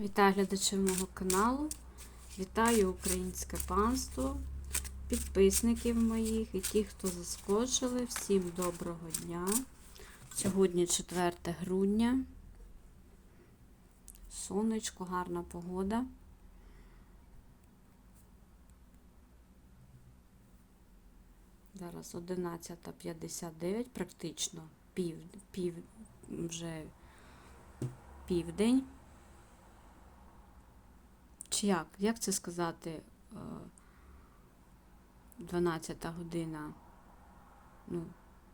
Вітаю глядачів мого каналу. Вітаю українське панство, підписників моїх і ті, хто заскочили. Всім доброго дня. Сьогодні 4 грудня. Сонечко, гарна погода. Зараз 11.59, практично пів, пів, вже південь. Чи як? Як це сказати? 12 година. Ну,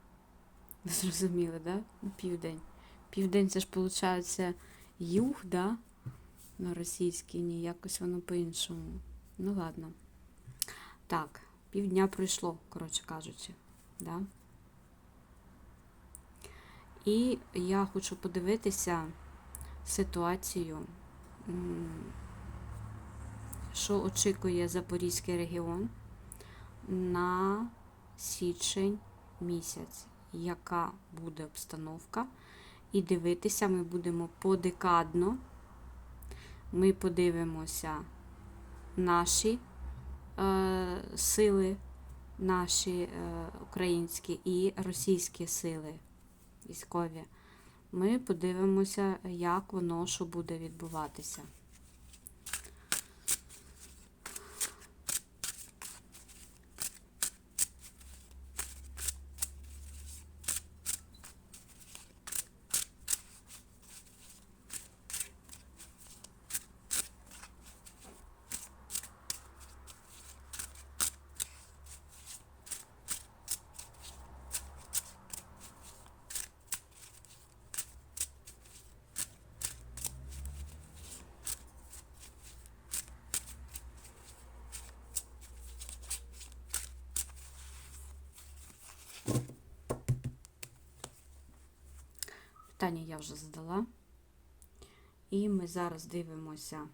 зрозуміли, да? Ну, південь. Південь це ж виходить юг, да? На російській ні, якось воно по-іншому. Ну ладно. Так, півдня пройшло, коротше кажучи. Да? І я хочу подивитися ситуацію, що очікує Запорізький регіон на січень місяць, яка буде обстановка. І дивитися ми будемо подекадно. Ми подивимося наші е, сили, наші е, українські і російські сили військові. Ми подивимося, як воно що буде відбуватися. Питання я вже задала. І ми зараз дивимося,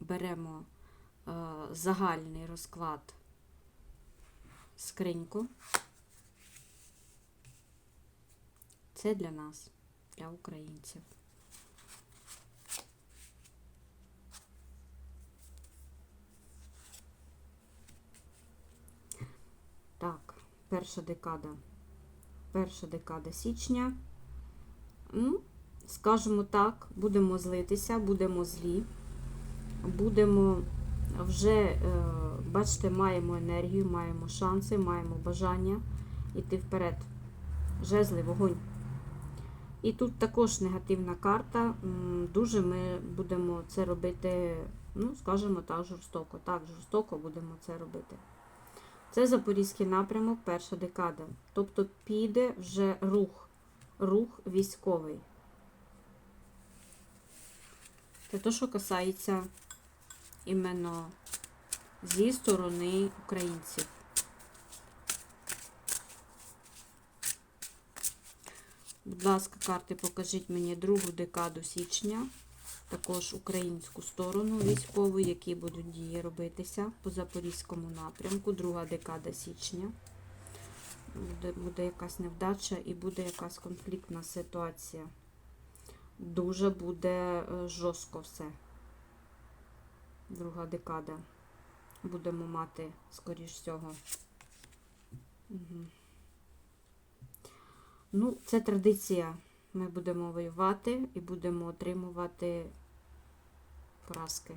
беремо е, загальний розклад скриньку. Це для нас, для українців. Так, перша декада перша декада січня. Ну, Скажемо так, будемо злитися, будемо злі, будемо вже, е, бачите, маємо енергію, маємо шанси, маємо бажання йти вперед. Жезли, вогонь. І тут також негативна карта. Дуже ми будемо це робити, ну, скажімо так, жорстоко. Так, жорстоко будемо це робити. Це Запорізький напрямок, перша декада. Тобто піде вже рух, рух військовий. Це те, що касається іменно зі сторони українців. Будь ласка, карти, покажіть мені другу декаду січня також українську сторону військову, які будуть дії робитися по Запорізькому напрямку, друга декада січня. Буде, буде якась невдача і буде якась конфліктна ситуація. Дуже буде е, жорстко все. Друга декада. Будемо мати, скоріш всього. Угу. Ну, це традиція. Ми будемо воювати і будемо отримувати поразки.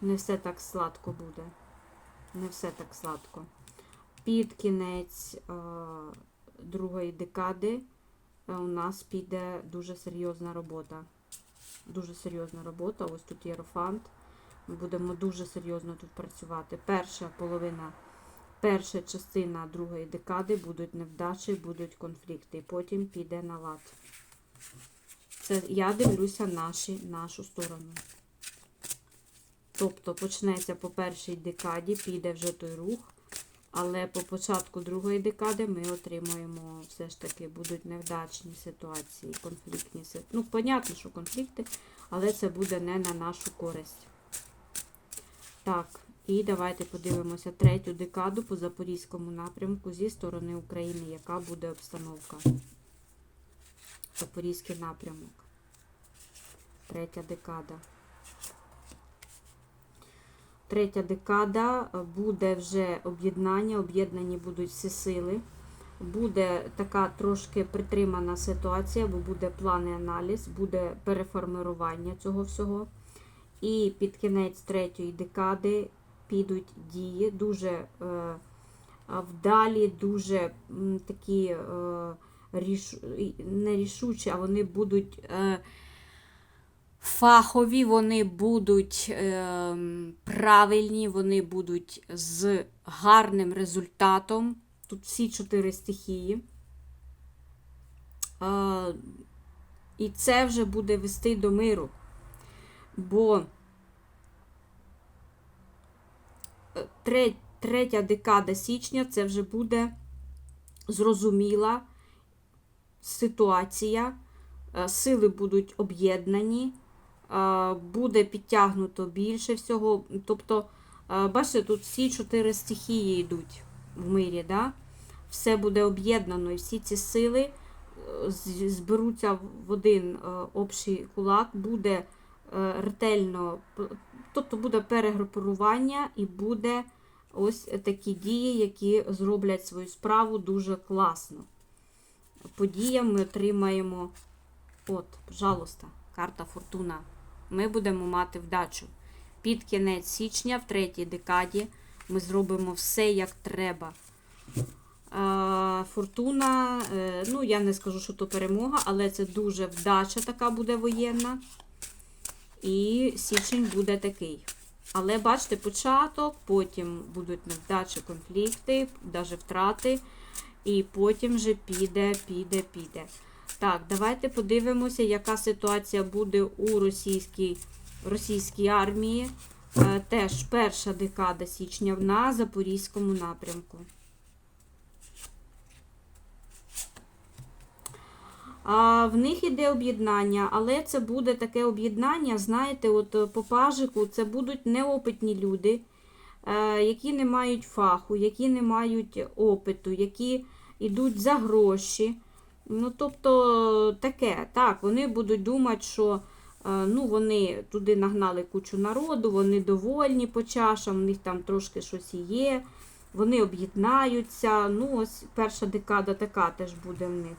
Не все так сладко буде. Не все так сладко. Під кінець е, другої декади е, у нас піде дуже серйозна робота. Дуже серйозна робота. Ось тут єрофант. Ми будемо дуже серйозно тут працювати. Перша половина, перша частина другої декади будуть невдачі, будуть конфлікти. Потім піде на лад. Це я дивлюся наші, нашу сторону. Тобто почнеться по першій декаді, піде вже той рух, але по початку другої декади ми отримуємо, все ж таки, будуть невдачні ситуації, конфліктні ситуації. Ну, понятно, що конфлікти, але це буде не на нашу користь. Так, і давайте подивимося третю декаду по Запорізькому напрямку зі сторони України, яка буде обстановка. Запорізький напрямок. Третя декада. Третя декада буде вже об'єднання, об'єднані будуть всі сили. Буде така трошки притримана ситуація, бо буде план і аналіз, буде переформирування цього всього. І під кінець третьої декади підуть дії, дуже е, вдалі, дуже такі е, не рішучі, а вони будуть е, фахові, вони будуть правильні, вони будуть з гарним результатом. Тут всі чотири стихії. І це вже буде вести до миру. Бо е, тре- третя декада січня це вже буде зрозуміла ситуація, е, сили будуть об'єднані, е, буде підтягнуто більше всього. Тобто, е, бачите, тут всі чотири стихії йдуть в мирі, да? все буде об'єднано, і всі ці сили зберуться в один общий кулак, буде ретельно, тобто буде перегрупування і буде ось такі дії, які зроблять свою справу дуже класно. Подіям ми отримаємо, от, пожалуйста, карта Фортуна. Ми будемо мати вдачу. Під кінець січня, в третій декаді, ми зробимо все як треба. Фортуна, е, ну я не скажу, що то перемога, але це дуже вдача така буде воєнна. І січень буде такий. Але бачите, початок, потім будуть невдачі, конфлікти, навіть втрати. І потім вже піде, піде, піде. Так, давайте подивимося, яка ситуація буде у російській, російській армії. Е, Теж перша декада січня на Запорізькому напрямку. В них іде об'єднання, але це буде таке об'єднання, знаєте, от е, по пажику це будуть неопитні люди, е, які не мають фаху, які не мають опиту, які йдуть за гроші. Ну, тобто таке, так, вони будуть думати, що е, ну, вони туди нагнали кучу народу, вони довольні по чашам, у них там трошки щось є, вони об'єднаються. Ну, ось перша декада така теж буде в них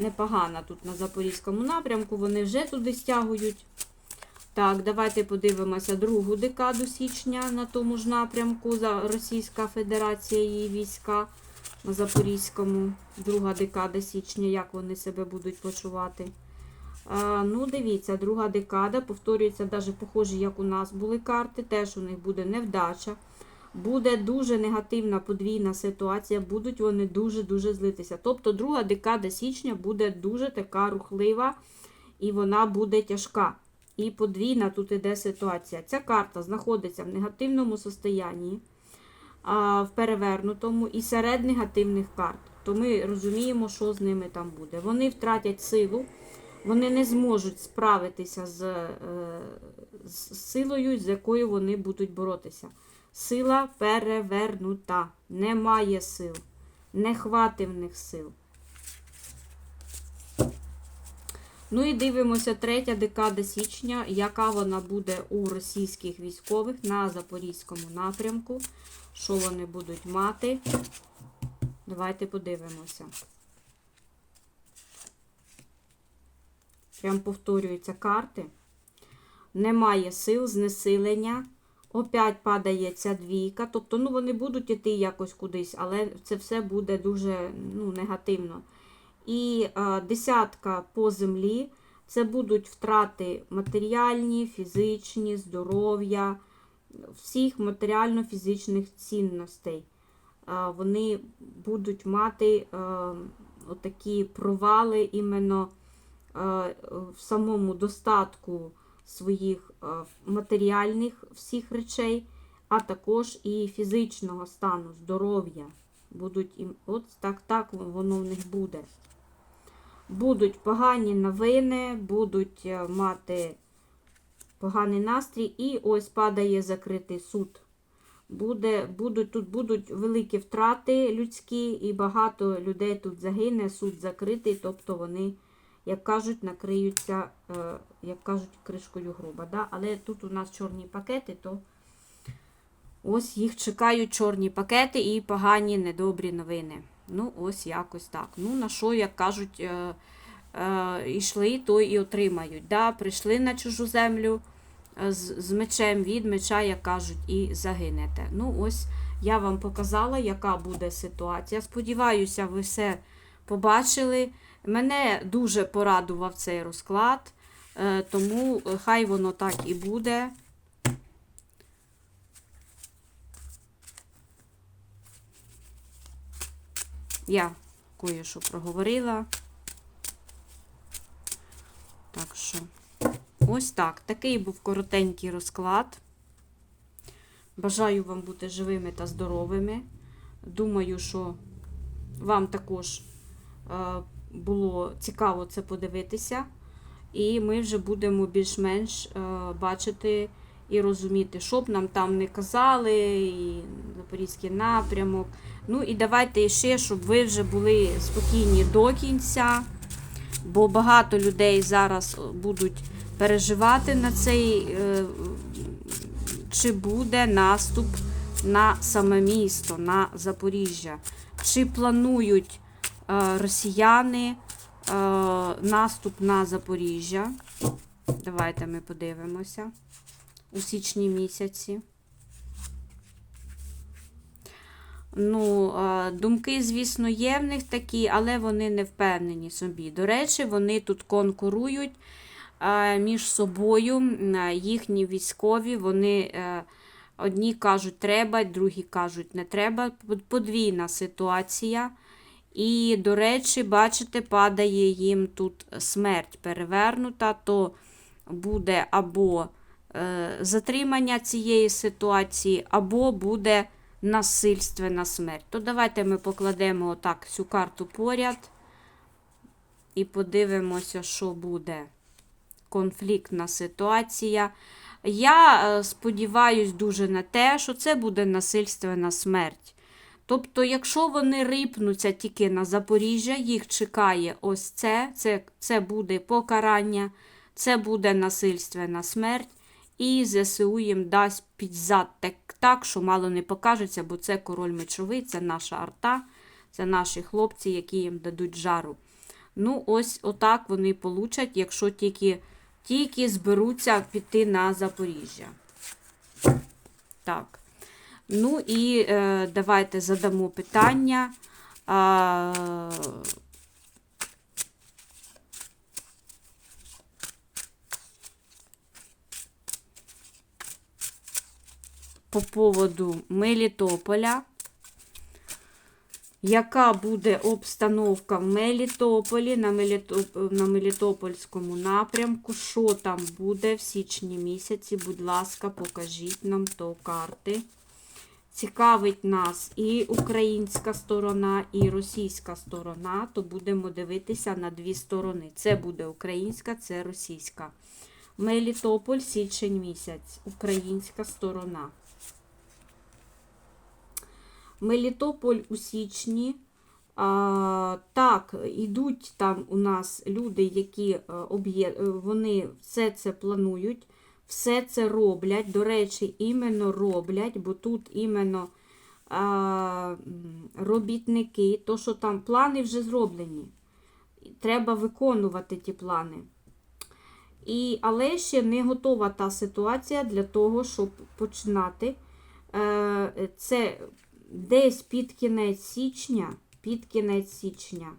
непогана тут на Запорізькому напрямку. Вони вже туди стягують. Так, давайте подивимося другу декаду січня на тому ж напрямку. За Російська Федерація її війська на Запорізькому. Друга декада січня, як вони себе будуть почувати. А, ну, дивіться, друга декада, повторюється, навіть похожі, як у нас були карти. Теж у них буде невдача. Буде дуже негативна подвійна ситуація, будуть вони дуже-дуже злитися. Тобто друга декада січня буде дуже така рухлива і вона буде тяжка. І подвійна тут іде ситуація. Ця карта знаходиться в негативному состоянні, в перевернутому і серед негативних карт. То ми розуміємо, що з ними там буде. Вони втратять силу, вони не зможуть справитися з, е, з силою, з якою вони будуть боротися. Сила перевернута. Немає сил. Не хватить в них сил. Ну і дивимося третя декада січня, яка вона буде у російських військових на Запорізькому напрямку. Що вони будуть мати? Давайте подивимося. Прям повторюються карти. Немає сил, знесилення. Опять падає ця двійка. Тобто, ну, вони будуть іти якось кудись, але це все буде дуже ну, негативно. І е, десятка по землі це будуть втрати матеріальні, фізичні, здоров'я, всіх матеріально-фізичних цінностей. Е, вони будуть мати е, отакі провали іменно е, в самому достатку своїх е, матеріальних всіх речей, а також і фізичного стану, здоров'я. Будуть їм, от так, так воно в них буде. Будуть погані новини, будуть е, мати поганий настрій, і ось падає закритий суд. Буде, будуть, Тут будуть великі втрати людські, і багато людей тут загине, суд закритий, тобто вони як кажуть, накриються, е, як кажуть, кришкою гроба. Да? Але тут у нас чорні пакети, то ось їх чекають чорні пакети і погані недобрі новини. Ну, ось якось так. Ну, на що, як кажуть, е, е, йшли, то і отримають. Да? Прийшли на чужу землю з, з мечем від меча, як кажуть, і загинете. Ну, ось я вам показала, яка буде ситуація. Сподіваюся, ви все побачили. Мене дуже порадував цей розклад, е, тому е, хай воно так і буде. Я кое-що проговорила. Так що, ось так. Такий був коротенький розклад. Бажаю вам бути живими та здоровими. Думаю, що вам також е, було цікаво це подивитися. І ми вже будемо більш-менш е, бачити і розуміти, що б нам там не казали, і Запорізький напрямок. Ну і давайте ще, щоб ви вже були спокійні до кінця, бо багато людей зараз будуть переживати на цей, е, чи буде наступ на саме місто, на Запоріжжя. Чи планують росіяни е, наступ на Запоріжжя? Давайте ми подивимося у січні місяці. Ну, е, думки, звісно, є в них такі, але вони не впевнені собі. До речі, вони тут конкурують е, між собою. Їхні військові, вони е, одні кажуть, треба, другі кажуть, не треба. Подвійна ситуація. І, до речі, бачите, падає їм тут смерть перевернута, то буде або е, затримання цієї ситуації, або буде насильственна смерть. То давайте ми покладемо отак цю карту поряд і подивимося, що буде. Конфліктна ситуація. Я е, сподіваюсь дуже на те, що це буде насильственна смерть. Тобто, якщо вони рипнуться тільки на Запоріжжя, їх чекає ось це, це, це буде покарання, це буде насильственна смерть, і ЗСУ їм дасть під зад так, так, що мало не покажеться, бо це король мечовий, це наша арта, це наші хлопці, які їм дадуть жару. Ну, ось отак вони получать, якщо тільки, тільки зберуться піти на Запоріжжя. Так. Ну і е, давайте задамо питання. По поводу Мелітополя. Яка буде обстановка в Мелітополі на, Мелітоп... на Мелітопольському напрямку? Що там буде в січні місяці? Будь ласка, покажіть нам то карти. Цікавить нас і українська сторона, і російська сторона, то будемо дивитися на дві сторони. Це буде українська, це російська. Мелітополь, січень місяць, українська сторона. Мелітополь у січні. А, так, йдуть там у нас люди, які е, е, вони все це планують, все це роблять. До речі, іменно роблять, бо тут іменно а, робітники, то, що там плани вже зроблені. Треба виконувати ті плани. І, але ще не готова та ситуація для того, щоб починати. Е, Це десь під кінець січня, під кінець січня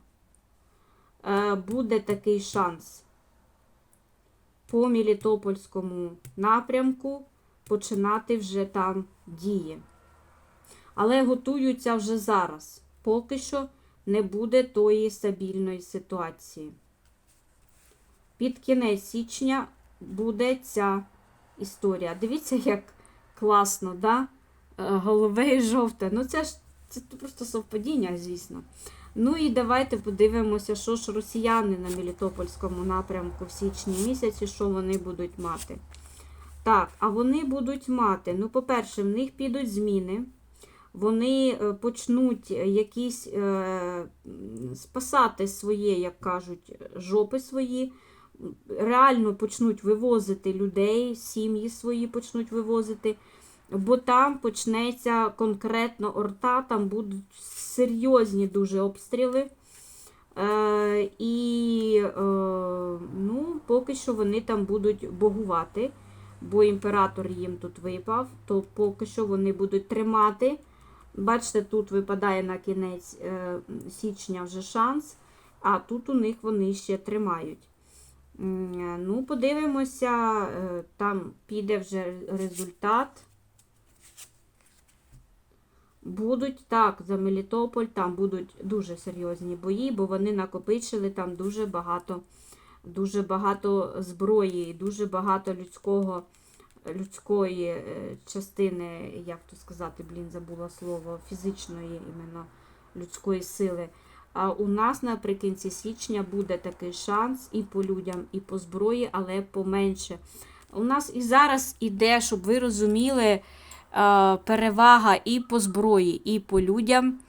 е, буде такий шанс по Мелітопольському напрямку починати вже там дії. Але готуються вже зараз. Поки що не буде тої стабільної ситуації. Під кінець січня буде ця історія. Дивіться, як класно, да? Е, Голове і жовте. Ну, це ж це просто совпадіння, звісно. Ну і давайте подивимося, що ж росіяни на Мелітопольському напрямку в січні місяці, що вони будуть мати. Так, а вони будуть мати, ну, по-перше, в них підуть зміни. вони е, почнуть якісь е, спасати своє, як кажуть, жопи свої, реально почнуть вивозити людей, сім'ї свої почнуть вивозити, бо там почнеться конкретно орта, там будуть серйозні дуже обстріли. Е, і е, ну, поки що вони там будуть богувати, бо імператор їм тут випав, то поки що вони будуть тримати. Бачите, тут випадає на кінець е, січня вже шанс, а тут у них вони ще тримають. Е, Ну, подивимося, е, там піде вже результат. Будуть так, за Мелітополь там будуть дуже серйозні бої, бо вони накопичили там дуже багато, дуже багато зброї, дуже багато людського, людської е, частини, як то сказати, блін, забула слово, фізичної іменно людської сили. А у нас наприкінці січня буде такий шанс і по людям, і по зброї, але поменше. У нас і зараз іде, щоб ви розуміли, перевага і по зброї, і по людям.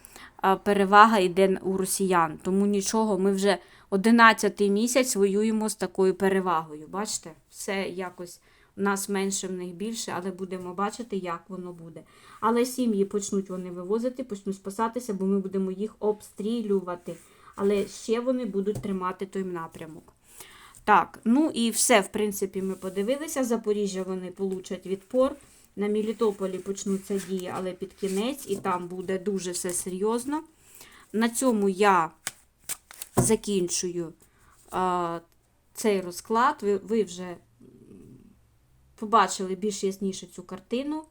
е, Перевага йде у росіян. Тому нічого, ми вже 11 місяць воюємо з такою перевагою. Бачите, все якось у нас менше, в них більше, але будемо бачити, як воно буде. Але сім'ї почнуть вони вивозити, почнуть спасатися, бо ми будемо їх обстрілювати. Але ще вони будуть тримати той напрямок. Так, ну і все, в принципі, ми подивилися. Запоріжжя вони получать відпор. На Мелітополі почнуться дії, але під кінець, і там буде дуже все серйозно. На цьому я закінчую а, цей розклад. Ви, ви вже побачили більш ясніше цю картину.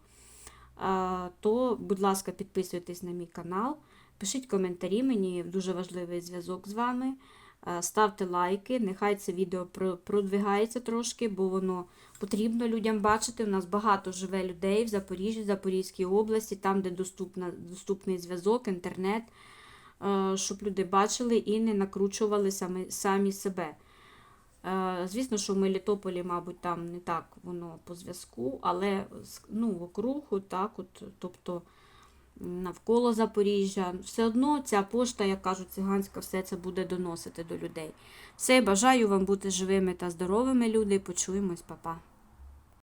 А, то, будь ласка, підписуйтесь на мій канал, пишіть коментарі, мені дуже важливий зв'язок з вами. Е, Ставте лайки, нехай це відео продвигається трошки, бо воно потрібно людям бачити. У нас багато живе людей в Запоріжжі, Запорізькій області, там, де доступна, доступний зв'язок, інтернет, е, щоб люди бачили і не накручували самі, самі себе. Е, Звісно, що в Мелітополі, мабуть, там не так воно по зв'язку, але ну, округу, так, от, тобто навколо Запоріжжя, все одно ця пошта, як кажуть, циганська, все це буде доносити до людей. Все, бажаю вам бути живими та здоровими, люди. Почуємось, па-па.